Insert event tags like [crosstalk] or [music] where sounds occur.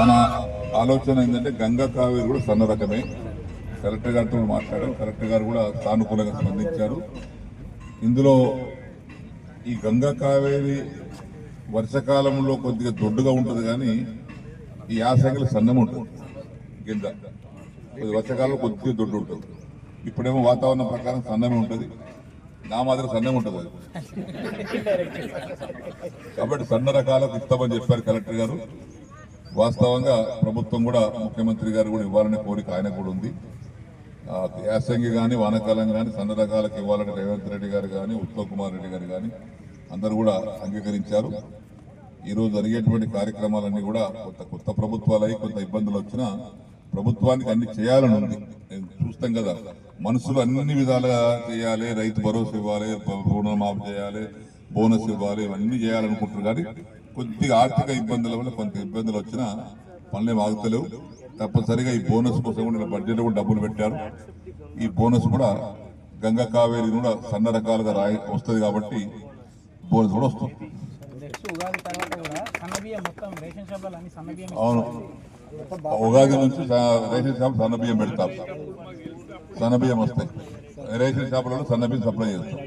మన ఆలోచన ఏంటంటే గంగా కావేరి కూడా సన్న రకమే. కలెక్టర్ గారితో మాట్లాడాం. కలెక్టర్ గారు కూడా సానుకూలంగా స్పందించారు. ఇందులో ఈ గంగా కావేరి వర్షాకాలంలో కొద్దిగా దొడ్డుగా ఉంటుంది కానీ ఈ యాసంగిలో సన్నం ఉంటుంది. కింద కొద్ది వర్షాకాలంలో కొద్దిగా దొడ్డు ఉంటుంది. ఇప్పుడేమో వాతావరణం ప్రకారం సన్నమే ఉంటుంది. నా మాదిరి సన్నం ఉంటుంది అది. [laughs] కాబట్టి సన్న రకాలకు ఇస్తామని చెప్పారు కలెక్టర్ గారు. వాస్తవంగా ప్రభుత్వం కూడా ముఖ్యమంత్రి గారు కూడా ఇవ్వాలనే కోరిక ఆయన కూడా ఉంది. యాసంగి కానీ వానాకాలం కానీ సన్న రకాలకు ఇవ్వాలని రేవంత్ రెడ్డి గారు కానీ ఉత్తమ్ కుమార్ రెడ్డి గారు కానీ అందరూ కూడా అంగీకరించారు. ఈరోజు జరిగేటువంటి కార్యక్రమాలన్నీ కూడా కొంత కొత్త ప్రభుత్వాలై కొంత ఇబ్బందులు వచ్చినా ప్రభుత్వానికి అన్ని చేయాలని ఉంది. నేను చూస్తాం కదా మనుషులు అన్ని విధాలుగా చేయాలి రైతు భరోసా ఇవ్వాలి రుణమాఫీ చేయాలి బోనస్ ఇవ్వాలి ఇవన్నీ చేయాలనుకుంటున్నారు. కానీ కొద్దిగా ఆర్థిక ఇబ్బందుల వల్ల కొంత ఇబ్బందులు వచ్చినా పనులు ఆగుతలేవు. తప్పనిసరిగా ఈ బోనస్ కోసం కూడా బడ్జెట్ కూడా డబ్బులు పెట్టారు ఈ బోనస్ కూడా గంగా కావేరి కూడా సన్న రకాలుగా రాయి వస్తుంది కాబట్టి బోనస్ కూడా వస్తుంది. అవును. ఉగాది నుంచి రేషన్ షాప్ సన్న బియ్యం పెడతాం. సన్న బియ్యం వస్తాయి. రేషన్ షాపులలో సన్న బియ్యం సప్లై చేస్తాం.